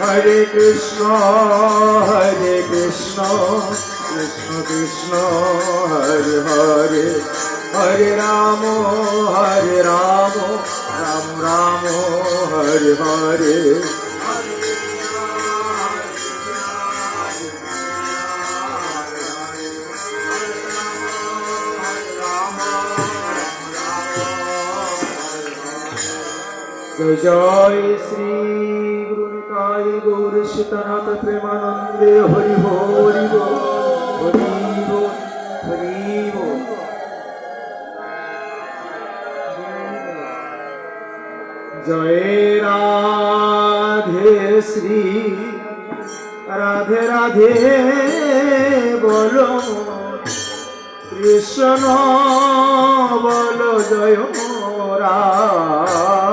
হরে কৃষ্ণ হরে কৃষ্ণ কৃষ্ণ কৃষ্ণ, হরে হরে হরে রাম হরে রাম রাম রাম, হরে হরে। জয় শ্রী নিতাই গৌর সীতানাথ প্রেমানন্দে, হরি হরি বল হরি হরি জয় রাধে শ্রী, রাধে রাধে বলো, কৃষ্ণ বল জয় রাধে।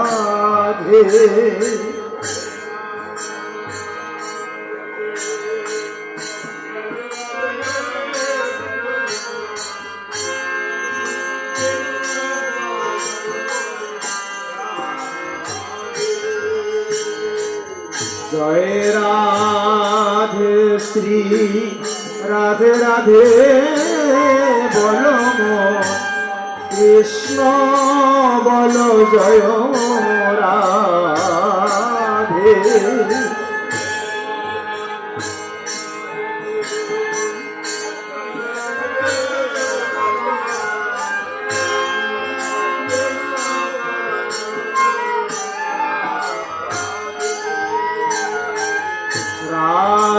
জয় রাধে শ্রী রাধে রাধে বল কৃষ্ণ বল জয় রাধে।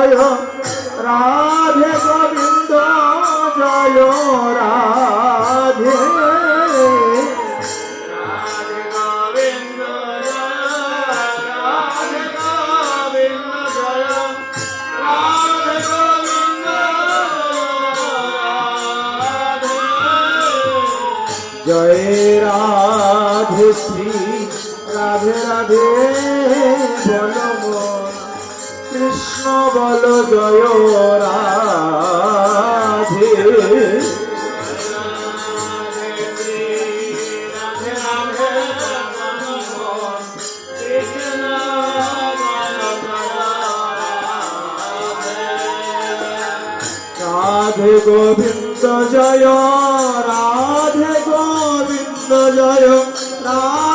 জয় রাধে গোবিন্দ জয় রাধে। জয় রাধে শ্রী রাধে রাধে বল কৃষ্ণ বল জয় রাধে। রাধে গোবিন্দ জয় রাধে গোবিন্দ জয় রাধে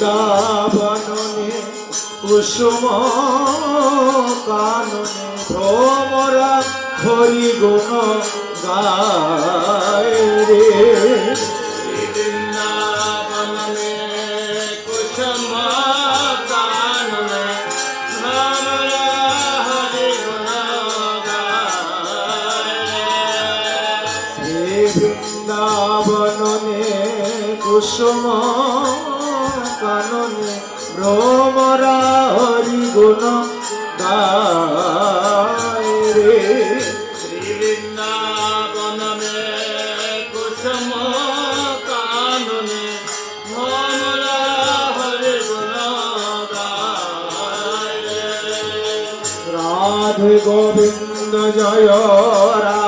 বৃন্দাবনে কুসুম কাননে ভ্রমরা হরি গুণ গায় রে। বৃন্দাবনে কুসুম কাননে ভ্রমরা হরি গুণ শ্রী বৃন্দাবননে কুসুম ভ্রমরা হরি গুণ রে। বৃন্দাবনমে কুসুম কাননে মমলা হরি গুণ রাধে গোবিন্দ জয় গো